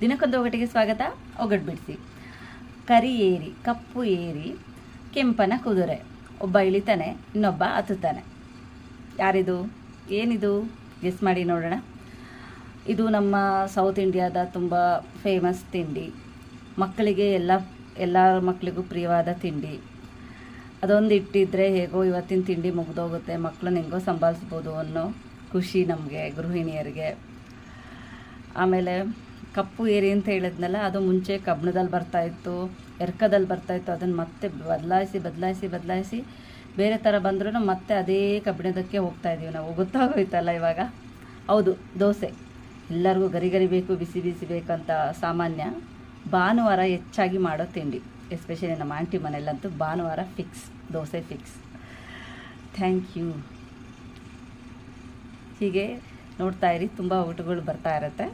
ದಿನಕ್ಕೊಂದು ಒಗಟಿಗೆ ಸ್ವಾಗತ. ಒಗಟ್ ಬಿಡಿಸಿ ಕರಿ ಏರಿ, ಕಪ್ಪು ಏರಿ, ಕೆಂಪನ ಕುದುರೆ. ಒಬ್ಬ ಇಳಿತಾನೆ, ಇನ್ನೊಬ್ಬ ಹತ್ತುತ್ತಾನೆ. ಯಾರಿದು? ಏನಿದು? ಗೆಸ್ ಮಾಡಿ ನೋಡೋಣ. ಇದು ನಮ್ಮ ಸೌತ್ ಇಂಡಿಯಾದ ತುಂಬ ಫೇಮಸ್ ತಿಂಡಿ. ಮಕ್ಕಳಿಗೆ ಎಲ್ಲ ಎಲ್ಲ ಮಕ್ಕಳಿಗೂ ಪ್ರಿಯವಾದ ತಿಂಡಿ. ಅದೊಂದು ಇಟ್ಟಿದ್ರೆ ಹೇಗೋ ಇವತ್ತಿನ ತಿಂಡಿ ಮುಗಿದೋಗುತ್ತೆ. ಮಕ್ಕಳನ್ನ ಹೆಂಗೋ ಸಂಭಾಳಿಸ್ಬೋದು ಅನ್ನೋ ಖುಷಿ ನಮಗೆ, ಗೃಹಿಣಿಯರಿಗೆ. ಆಮೇಲೆ ಕಪ್ಪು ಏರಿ ಅಂತ ಹೇಳಿದ್ನಲ್ಲ, ಅದು ಮುಂಚೆ ಕಬ್ಬಣದಲ್ಲಿ ಬರ್ತಾಯಿತ್ತು ಎರ್ಕದಲ್ಲಿ ಬರ್ತಾಯಿತ್ತು ಅದನ್ನು ಮತ್ತೆ ಬದಲಾಯಿಸಿ ಬದಲಾಯಿಸಿ ಬದಲಾಯಿಸಿ ಬೇರೆ ಥರ ಬಂದ್ರೂ ಮತ್ತೆ ಅದೇ ಕಬ್ಬಿಣದಕ್ಕೆ ಹೋಗ್ತಾ ಇದ್ದೀವಿ ನಾವು. ಗೊತ್ತಾಗೋಯ್ತಲ್ಲ ಇವಾಗ? ಹೌದು, ದೋಸೆ. ಎಲ್ಲರಿಗೂ ಗರಿ ಬೇಕು, ಬಿಸಿ ಬಿಸಿ ಬೇಕಂತ ಸಾಮಾನ್ಯ. ಭಾನುವಾರ ಹೆಚ್ಚಾಗಿ ಮಾಡೋ ತಿಂಡಿ, ಎಸ್ಪೆಷಲಿ ನಮ್ಮ ಆಂಟಿ ಮನೆಯಲ್ಲಂತೂ ಭಾನುವಾರ fix, dosa fix. Thank you. ಹೀಗೆ ನೋಡ್ತಾ ಇರಿ, ತುಂಬ ಊಟಗಳು ಬರ್ತಾ ಇರುತ್ತೆ.